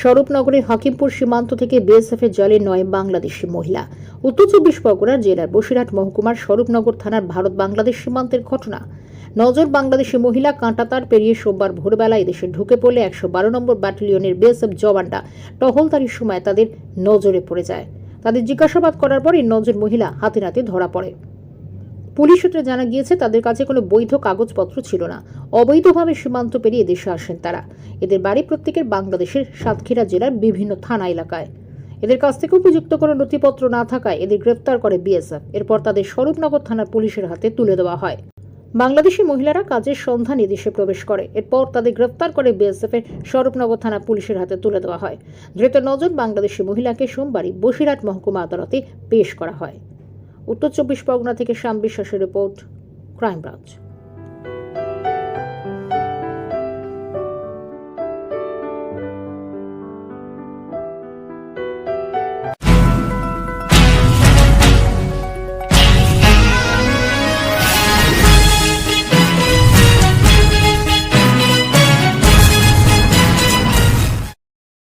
স্বরূপনগরের হাকিমপুর সীমান্ত থেকে বিএসএফের জলে নয় বাংলাদেশি মহিলা। উত্তর চব্বিশ পরগনার জেলার বসিরহাট মহকুমার স্বরূপনগর থানার ভারত বাংলাদেশ সীমান্তের ঘটনা। নজর বাংলাদেশি মহিলা কাঁটাতার পেরিয়ে সোমবার ভোরবেলা এদেশে ঢুকে পড়লে একশো বারো নম্বর ব্যাটালিয়নের বিএসএফ জওয়ানরা টহলদারির সময় তাদের নজরে পড়ে যায়। তাদের জিজ্ঞাসাবাদ করার পর এই নজন মহিলা হাতে নাতে ধরা পড়ে। পুলিশ সূত্রে জানা গিয়েছে, তাদের কাছে কোনো বৈধ কাগজপত্র ছিল না। অবৈধভাবে সীমান্ত পেরিয়ে দেশে আসেন তারা। এদের বাড়ি প্রত্যেকের বাংলাদেশের সাতক্ষীরা জেলার বিভিন্ন থানা এলাকায়। এদের কাছ থেকে উপযুক্ত কোনো নথিপত্র না থাকায় এদের গ্রেপ্তার করে বিএসএফ। এরপর তাদের স্বরূপনগর থানার পুলিশের হাতে তুলে দেওয়া হয়। বাংলাদেশি মহিলারা কাজের সন্ধানে দেশে প্রবেশ করে। এরপর তাদের গ্রেপ্তার করে বিএসএফ এর স্বরূপনগর থানা পুলিশের হাতে তুলে দেওয়া হয়। ধৃত নজন বাংলাদেশি মহিলাকে সোমবারই বসিরহাট মহকুমা আদালতে পেশ করা হয়। উত্তর চব্বিশ পরগনা থেকে শ্যাম বিশ্বাসের রিপোর্ট ক্রাইম ব্রাঞ্চ